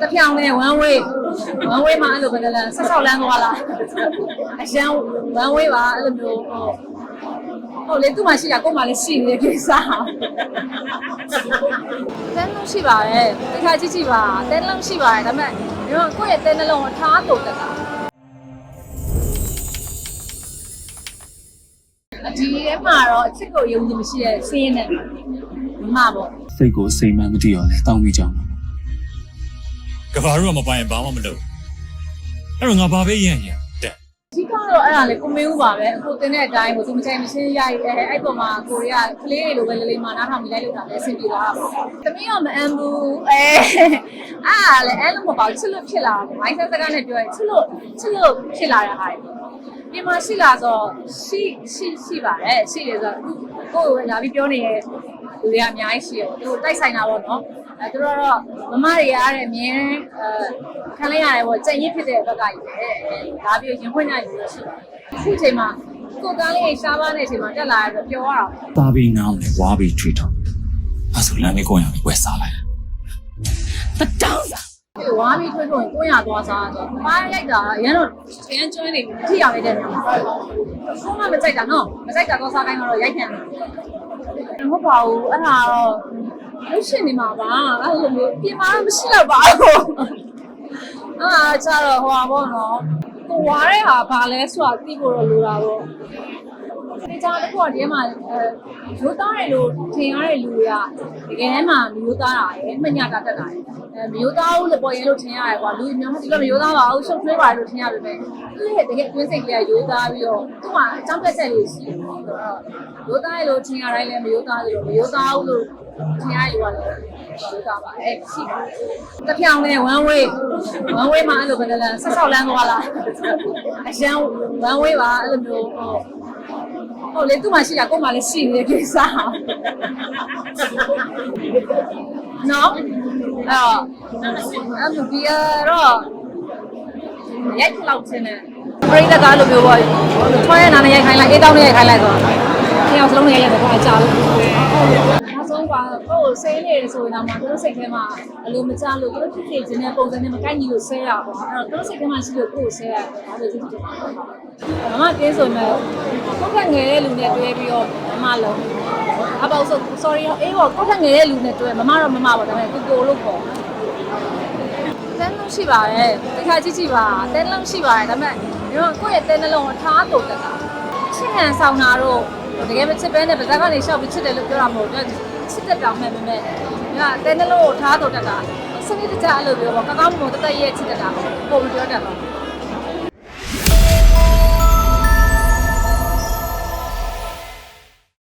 တဖြောင်းနဲ့ one way one way မှာအဲ့လိုပဲလဲဆက်ဆောက်လန်းသွားလားအရန် one way ပါအဲ့လိုမျိုးဟုတ်ဟုတ်လေသူ့မှာရှိတာကို့မှာလည်းရှိနေတဲ့ကိစ္စတန်းလုံးရှိပါတယ်တခါကြည့်ကြည့်ပါတန်းလုံးရှိပါတယ်ဒါပေမဲ့ဒီတော့ကိုယ့်ရဲ့တန်းနှလုံးကိုထားတုတ်တက်တာဒီထဲမှာတော့အချစ်ကိုယုံကြည်မရှိတဲ့စင်းရဲနဲ့မမပေါ့စိတ်ကိုစိတ်မှန်းမသိရောလဲတောင်းမိကြမှာ ကဘာတို့ကမပိုင်ရင်ဘာမှမလုပ်အဲ့တော့ငါဘာပဲရရင်ရတဲ့အဓိကတော့အဲ့ဒါလေကိုမင်းဦးပါပဲအခုတင်တဲ့အတိုင်းကိုသူမချိုင်မချင်းရိုက်အဲအဲ့ပေါ်မှာကိုရီးယားကလေးတွေလိုပဲလေးလေးမှနားထောင်ပြီးလိုက်လို့တာလည်းအဆင်ပြေသွားတာပေါ့။သမီးကမအမ်းဘူးအဲအားလည်းအဲ့လိုမပေါ့ချစ်လို့ဖြစ်လာတယ်။မိုင်းဆက်စကားနဲ့ပြောရင်ချစ်လို့ချစ်လို့ဖြစ်လာတဲ့ဟာတွေ။ဒီမှာရှိလာဆိုရှိရှိရှိပါတယ်ရှိတယ်ဆိုတော့ကိုယ်ကလာပြီးပြောနေတဲ့လူတွေကအများကြီးရှိတယ်။သူတို့တိုက်ဆိုင်တာပေါ့နော်။ အဲသူတို့တော့မမတွေရတဲ့အမြင်အဲခံလိုက်ရတယ်ပေါ့ကြံ့ရစ်ဖြစ်တဲ့ဘက်ကကြီးပဲ။ဒါပြီးရင်ခွင့်နိုင်လို့ရှိတယ်။အခုချိန်မှာကိုယ်ကလေးရှားပါနေချိန်မှာတက်လာရတော့ပြောရအောင်တာပြီးနောင်းနဲ့ဝါပြီးထွေးတော့အဲ့ဆိုလမ်းလေးကိုရမယ်ဝယ်စားလိုက်တတောင်းစားဒီဝါပြီးထွေးထွေးကိုရသွားစားတော့မားရိုက်တာရန်တော့ရန်ကျွန်းနေပြီထိရလိုက်တဲ့နေရာမှာကိုမှမကြိုက်တာနော်မကြိုက်တာတော့စားတိုင်းတော့ရိုက်ခံတယ် မဟုတ်ပါဘူးအဲ့ဒါတော့ရုပ်ရှင်နေမှာပါအဲ့လိုမျိုးပြင်မာတော့မရှိတော့ပါဘူးအာကျတော့ဟိုပါဘောနော်ကိုဝါတဲ့ဟာဘာလဲဆိုတာသိဖို့တော့လိုတာပေါ့ဒီကြားတစ်ခုကဒီထဲမှာအဲရိုးသားတယ်လို့ထင်ရတဲ့လူတွေက တကယ်တမ်းမှာမရိုးသားတာရယ်မညတာတက်တာရယ်အဲမရိုးသားဘူးလို့ပေါ်ရင်လို့ထင်ရတယ်ကွာလူအများကြီးကမရိုးသားပါဘူးရှုပ်ထွေးပါတယ်လို့ထင်ရပေမဲ့သူ့ရဲ့တကယ်အတွင်းစိတ်ကလေးကရိုးသားပြီးတော့သူ့မှာအကြောင်းပြချက်လေးရှိတယ်ဆိုတော့ရိုးသားရလို့ထင်ရတိုင်းလည်းမရိုးသားလို့မရိုးသားဘူးလို့ထင်ရယူရတယ်ရိုးသားပါအဲရှိတယ်တဖြောင်းနဲ့ one way one way မှာအဲ့လိုပဲလဲဆက်ဆောက်လန်းသွားလားအရန် one way ပါအဲ့လိုမျိုးဟုတ်ဟုတ်လေသူ့မှာရှိတာကို့မှာလည်းရှိနေတဲ့ကိစ္စ နော်အဲ့တော့အဲ့လိုဒီတော့ရိုက်လောက်ချင်းနဲ့ပရိသတ်ကအဲ့လိုမျိုးပေါ့ထွားရနာနဲ့ရိုက်ခိုင်းလိုက်အေးတောင်းနဲ့ရိုက်ခိုင်းလိုက်ဆိုတော့ခင်အောင်စလုံးနဲ့ရိုက်ရတယ်ပေါ့အကြ လို့နောက်ဆုံးကကိုယ်ဆဲနေတယ်ဆိုရင်တော့မှသူတို့စိတ်ထဲမှာအလိုမကြလို့သူတို့ဖြစ်ဖြစ်ခြင်းနဲ့ပုံစံနဲ့မကိုက်ညီလို့ဆဲရပါတော့အဲ့တော့သူတို့စိတ်ထဲမှာရှိလို့ကိုယ်ဆဲရတယ်ဒါပဲကြည့်ကြည့်ပါမမတင်းဆိုရင်ကိုယ်ကငယ်တဲ့လူနဲ့တွဲပြီးတော့မမလုံးအပေါ့ဆို sorry အေးပေါ့ကိုယ်ကငယ်တဲ့လူနဲ့တွဲမမတော့မမပါဒါပေမဲ့ကိုကိုလို့ပေါ့တန်းလုံးရှိပါတယ်တခါကြည့်ကြည့်ပါတန်းလုံးရှိပါတယ်ဒါပေမဲ့ဒီတော့ကိုယ့်ရဲ့တန်းနှလုံးကိုထားတုတ်တက်တာချစ်ဟန်ဆောင်တာတော့တကယ်မချစ်ပဲနဲ့ဗဇက်ကနေရှောက်ပြီးချစ်တယ်လို့ပြောတာမဟုတ်ဘူး ချစ်တဲ့တောင်မဲ့ပဲမဲ့ဒါတန်းနှလုံးကိုထားတုတ်တက်တာစနစ်တကျအဲ့လိုပြောပေါ့ကောင်းကောင်းမွန်မွန်တက်တက်ရဲ့ချစ်တတ်တာပုံမပြောတတ်ပါဘူး